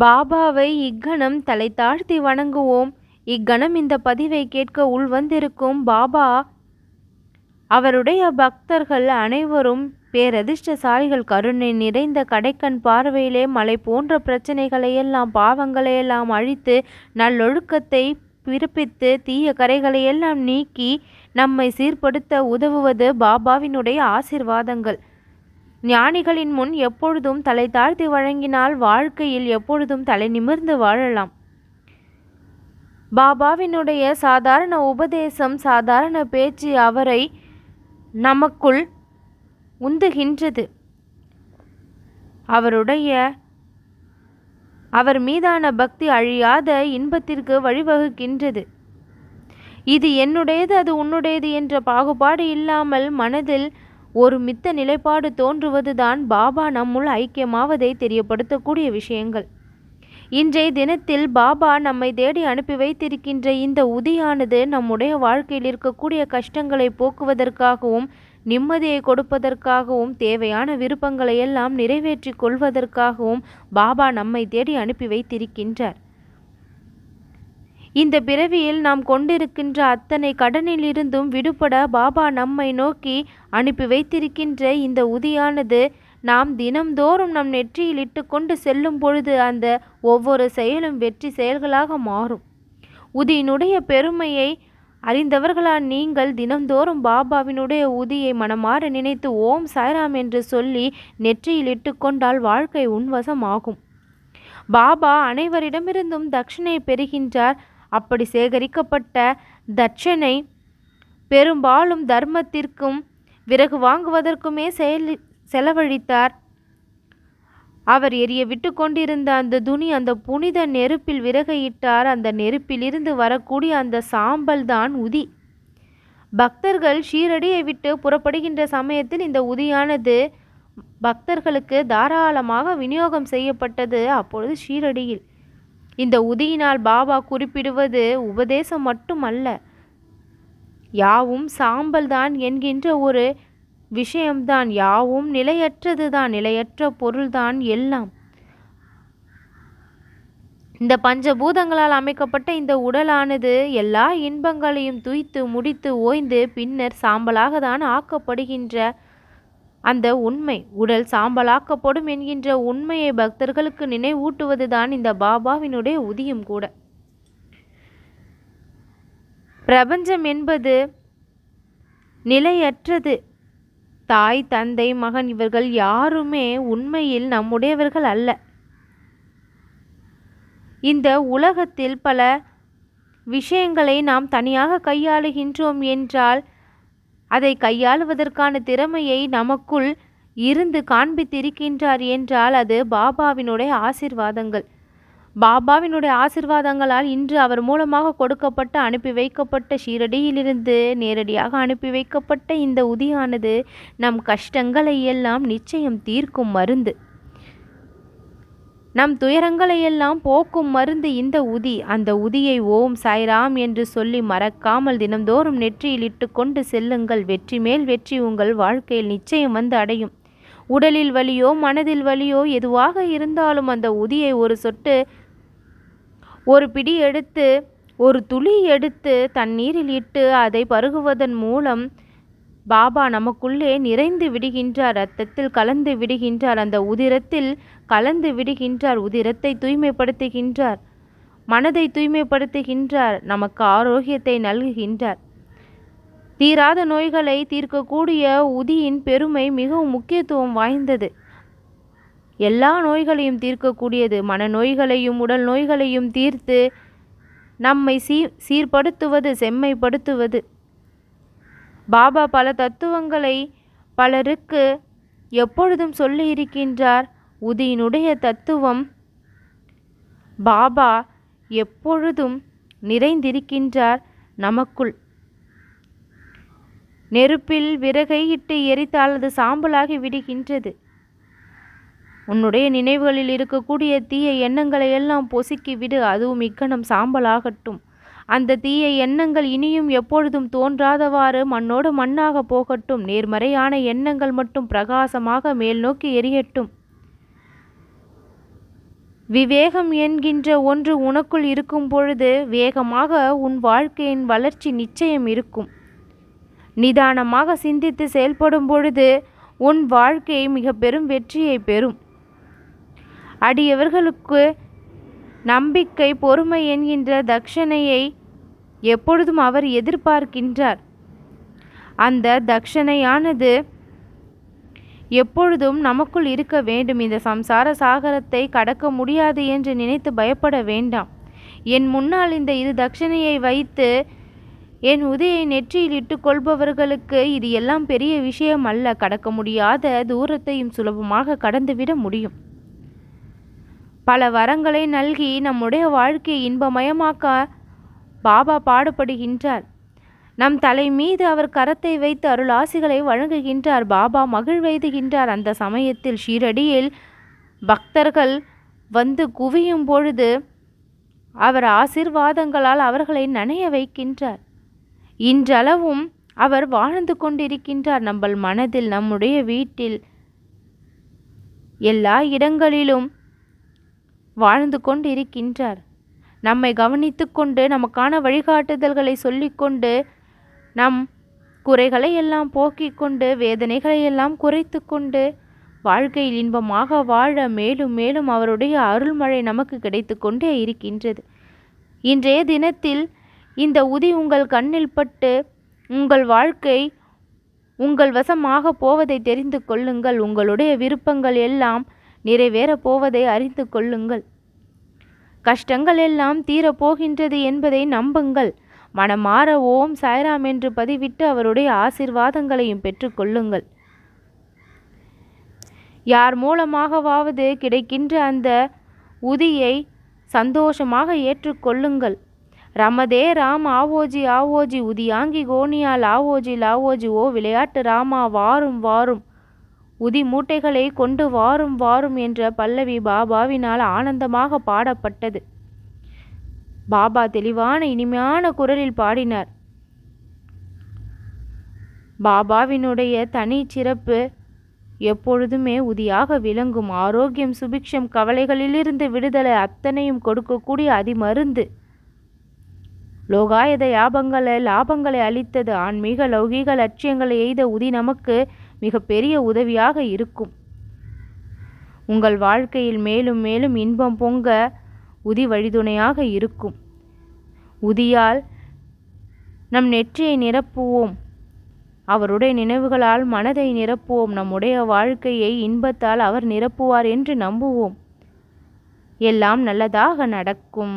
பாபாவை இக்கணம் தலை தாழ்த்தி வணங்குவோம். இக்கணம் இந்த பதிவை கேட்க உள்வந்திருக்கும் பாபா. அவருடைய பக்தர்கள் அனைவரும் பேரதிர்ஷ்டசாலிகள் கருணை நிறைந்த கடைக்கண் பார்வையிலே மலை போன்ற பிரச்சனைகளையெல்லாம் பாவங்களையெல்லாம் அழித்து நல்லொழுக்கத்தை பிறப்பித்து தீய கரைகளையெல்லாம் நீக்கி நம்மை சீர்படுத்த உதவுவது பாபாவினுடைய ஆசிர்வாதங்கள். ஞானிகளின் முன் எப்பொழுதும் தலை தாழ்த்தி வழங்கினால் வாழ்க்கையில் எப்பொழுதும் தலை நிமிர்ந்து வாழலாம். பாபாவினுடைய சாதாரண உபதேசம் சாதாரண பேச்சு அவரை நமக்குள் உந்துகின்றது. அவருடைய அவர் மீதான பக்தி அழியாத இன்பத்திற்கு வழிவகுக்கின்றது. இது என்னுடையது அது உன்னுடையது என்ற பாகுபாடு இல்லாமல் மனதில் ஒரு மித்த நிலைப்பாடு தோன்றுவதுதான் பாபா நம்முள் ஐக்கியமாவதை தெரியப்படுத்தக்கூடிய விஷயங்கள். இன்றைய தினத்தில் பாபா நம்மை தேடி அனுப்பி வைத்திருக்கின்ற இந்த உதியானது நம்முடைய வாழ்க்கையில் இருக்கக்கூடிய கஷ்டங்களை போக்குவதற்காகவும் நிம்மதியை கொடுப்பதற்காகவும் தேவையான விருப்பங்களை எல்லாம் நிறைவேற்றி கொள்வதற்காகவும் பாபா நம்மை தேடி அனுப்பி வைத்திருக்கின்றார். இந்த பிறவியில் நாம் கொண்டிருக்கின்ற அத்தனை கடனிலிருந்தும் விடுபட பாபா நம்மை நோக்கி அனுப்பி வைத்திருக்கின்ற இந்த உதியானது நாம் தினம்தோறும் நம் நெற்றியில் இட்டு கொண்டு செல்லும் பொழுது அந்த ஒவ்வொரு செயலும் வெற்றி செயல்களாக மாறும். உதியினுடைய பெருமையை அறிந்தவர்களால் நீங்கள்? தினம்தோறும் பாபாவினுடைய உதியை மனமாற நினைத்து ஓம் சாய்ராம் என்று சொல்லி நெற்றியில் இட்டுக்கொண்டால் வாழ்க்கை உன்வசமாகும். பாபா அனைவரிடமிருந்தும் தட்சிணை பெறுகின்றார். அப்படி சேகரிக்கப்பட்ட தட்சணை பெரும்பாலும் தர்மத்திற்கும் விறகு வாங்குவதற்குமே செயல் செலவழித்தார். அவர் எரிய விட்டு கொண்டிருந்த அந்த துணி அந்த புனித நெருப்பில் விறகையிட்டார். அந்த நெருப்பிலிருந்து வரக்கூடிய அந்த சாம்பல் தான் உதி. பக்தர்கள் ஷீரடியை விட்டு புறப்படுகின்ற சமயத்தில் இந்த உதியானது பக்தர்களுக்கு தாராளமாக விநியோகம் செய்யப்பட்டது. அப்பொழுது ஷீரடியில் இந்த உதியினால் பாபா குறிப்பிடுவது உபதேசம் மட்டுமல்ல. யாவும் சாம்பல் தான் என்கின்ற ஒரு விஷயம்தான். யாவும் நிலையற்றது தான் நிலையற்ற பொருள்தான் எல்லாம். இந்த பஞ்சபூதங்களால் அமைக்கப்பட்ட இந்த உடலானது எல்லா இன்பங்களையும் துய்த்து முடித்து ஓய்ந்து பின்னர் சாம்பலாக தான் ஆக்கப்படுகின்ற அந்த உண்மை உடல் சாம்பலாக்கப்படும் என்கின்ற உண்மையை பக்தர்களுக்கு நினைவூட்டுவதுதான் இந்த பாபாவினுடைய உதியும் கூட. பிரபஞ்சம் என்பது நிலையற்றது. தாய் தந்தை மகன் இவர்கள் யாருமே உண்மையில் நம்முடையவர்கள் அல்ல. இந்த உலகத்தில் பல விஷயங்களை நாம் தனியாக கையாளுகின்றோம் என்றால் அதை கையாளுவதற்கான திறமையை நமக்குள் இருந்து காண்பித்திருக்கின்றார் என்றால் அது பாபாவினுடைய ஆசிர்வாதங்கள். பாபாவினுடைய ஆசிர்வாதங்களால் இன்று அவர் மூலமாக கொடுக்கப்பட்ட அனுப்பி வைக்கப்பட்ட ஷீரடியிலிருந்து நேரடியாக அனுப்பி வைக்கப்பட்ட இந்த உதியானது நம் கஷ்டங்களை எல்லாம் நிச்சயம் தீர்க்கும் மருந்து. நம் துயரங்களை எல்லாம் போக்கும் மருந்து இந்த உதி. அந்த உதியை ஓம் சாய்ராம் என்று சொல்லி மறக்காமல் தினம்தோறும் நெற்றியில் இட்டு கொண்டு செல்லுங்கள். வெற்றி மேல் வெற்றி உங்கள் வாழ்க்கையில் நிச்சயம் வந்து அடையும். உடலில் வலியோ மனதில் வலியோ எதுவாக இருந்தாலும் அந்த உதியை ஒரு சொட்டு ஒரு பிடி எடுத்து ஒரு துளி எடுத்து தண்ணீரில் இட்டு அதை பருகுவதன் மூலம் பாபா நமக்குள்ளே நிறைந்து விடுகின்றார். ரத்தத்தில் கலந்து விடுகின்றார். அந்த உதிரத்தில் கலந்து விடுகின்றார். உதிரத்தை தூய்மைப்படுத்துகின்றார். மனதை தூய்மைப்படுத்துகின்றார். நமக்கு ஆரோக்கியத்தை நல்குகின்றார். தீராத நோய்களை தீர்க்கக்கூடிய உதியின் பெருமை மிகவும் முக்கியத்துவம் வாய்ந்தது. எல்லா நோய்களையும் தீர்க்கக்கூடியது. மனநோய்களையும் உடல் நோய்களையும் தீர்த்து நம்மை சீ சீர்படுத்துவது செம்மைப்படுத்துவது. பாபா பல தத்துவங்களை பலருக்கு எப்பொழுதும் சொல்லி இருக்கின்றார் உதியினுடைய தத்துவம் பாபா எப்பொழுதும் நிறைந்திருக்கின்றார் நமக்குள். நெருப்பில் விறகை இட்டு எரித்தால் அது சாம்பலாகி விடுகின்றது. உன்னுடைய நினைவுகளில் இருக்கக்கூடிய தீய எண்ணங்களை எல்லாம் பொசுக்கி விடு அதுவும் இக்கணம் சாம்பலாகட்டும். அந்த தீய எண்ணங்கள் இனியும் எப்பொழுதும் தோன்றாதவாறு மண்ணோடு மண்ணாக போகட்டும். நேர்மறையான எண்ணங்கள் மட்டும் பிரகாசமாக மேல் நோக்கி எரியட்டும். விவேகம் என்கின்ற ஒன்று உனக்குள் இருக்கும் பொழுது வேகமாக உன் வாழ்க்கையின் வளர்ச்சி நிச்சயம் இருக்கும். நிதானமாக சிந்தித்து செயல்படும் பொழுது உன் வாழ்க்கை மிக பெரும் வெற்றியை பெறும். அடியவர்களுக்கு நம்பிக்கை பொறுமை என்கின்ற தட்சணையை எப்பொழுதும் அவர் எதிர்பார்க்கின்றார். அந்த தட்சணையானது எப்பொழுதும் நமக்குள் இருக்க வேண்டும். இந்த சம்சார சாகரத்தை கடக்க முடியாது என்று நினைத்து பயப்பட வேண்டாம். என் முன்னால் இந்த இரு தட்சணையை வைத்து என் உதயை நெற்றியில் இட்டு கொள்பவர்களுக்கு இது எல்லாம் பெரிய விஷயம் அல்ல. கடக்க முடியாத தூரத்தையும் சுலபமாக கடந்துவிட முடியும். பல வரங்களை நல்கி நம்முடைய வாழ்க்கையை இன்பமயமாக்க பாபா பாடுபடுகின்றார். நம் தலை மீது அவர் கரத்தை வைத்து அருளாசிகளை வழங்குகின்றார். பாபா மகிழ்வெய்துகின்றார் அந்த சமயத்தில் ஷீரடியில் பக்தர்கள் வந்து குவியும் பொழுது அவர் ஆசிர்வாதங்களால் அவர்களை நனைய வைக்கின்றார். இன்றளவும் அவர் வாழ்ந்து கொண்டிருக்கின்றார். நம்மள் மனதில் நம்முடைய வீட்டில் எல்லா இடங்களிலும் வாழ்ந்து கொண்டிருக்கின்றார். நம்மை கவனித்து கொண்டு நமக்கான வழிகாட்டுதல்களை சொல்லிக்கொண்டு நம் குறைகளை எல்லாம் போக்கிக் கொண்டு வேதனைகளை எல்லாம் குறைத்து கொண்டு வாழ்க்கையில் இன்பமாக வாழ மேலும் மேலும் அவருடைய அருள்மழை நமக்கு கிடைத்து கொண்டே இருக்கின்றது. இன்றைய தினத்தில் இந்த உதி உங்கள் கண்ணில் பட்டு உங்கள் வாழ்க்கை உங்கள் வசமாக போவதை தெரிந்து கொள்ளுங்கள். உங்களுடைய விருப்பங்கள் எல்லாம் நிறைவேறப் போவதை அறிந்து கொள்ளுங்கள். கஷ்டங்கள் எல்லாம் தீரப்போகின்றது என்பதை நம்புங்கள். மனமாற ஓம் சாய்ராம் என்று பதிவிட்டு அவருடைய ஆசிர்வாதங்களையும் பெற்றுக்கொள்ளுங்கள் யார் மூலமாகவாவது கிடைக்கின்ற அந்த உதியை சந்தோஷமாக ஏற்றுக்கொள்ளுங்கள் ரமதே ராம் ஆவோஜி ஆவோஜி உதியாங்கி கோணியால் ஆவோஜி லாவோஜி ஓ விளையாட்டு ராமா வாரும் வாரும். உதி மூட்டைகளை கொண்டு வாரும் வாரும் என்ற பல்லவி பாபாவினால் ஆனந்தமாக பாடப்பட்டது. பாபா தெளிவான இனிமையான குரலில் பாடினார். பாபாவினுடைய தனி சிறப்பு எப்பொழுதுமே உதியாக விளங்கும். ஆரோக்கியம் சுபிக்ஷம் கவலைகளிலிருந்து விடுதலை அத்தனையும் கொடுக்கக்கூடிய அதிமருந்து. லோகாயத யாபங்களை லாபங்களை அளித்தது. ஆன்மீக லௌகீக லட்சியங்களை எய்த உதி நமக்கு மிக பெரிய உதவியாக இருக்கும். உங்கள் வாழ்க்கையில் மேலும் மேலும் இன்பம் பொங்க உதி வழிதுணையாக இருக்கும். உதியால் நம் நெற்றியை நிரப்புவோம். அவருடைய நினைவுகளால் மனதை நிரப்புவோம். நம்முடைய வாழ்க்கையை இன்பத்தால் அவர் நிரப்புவார் என்று நம்புவோம். எல்லாம் நல்லதாக நடக்கும்.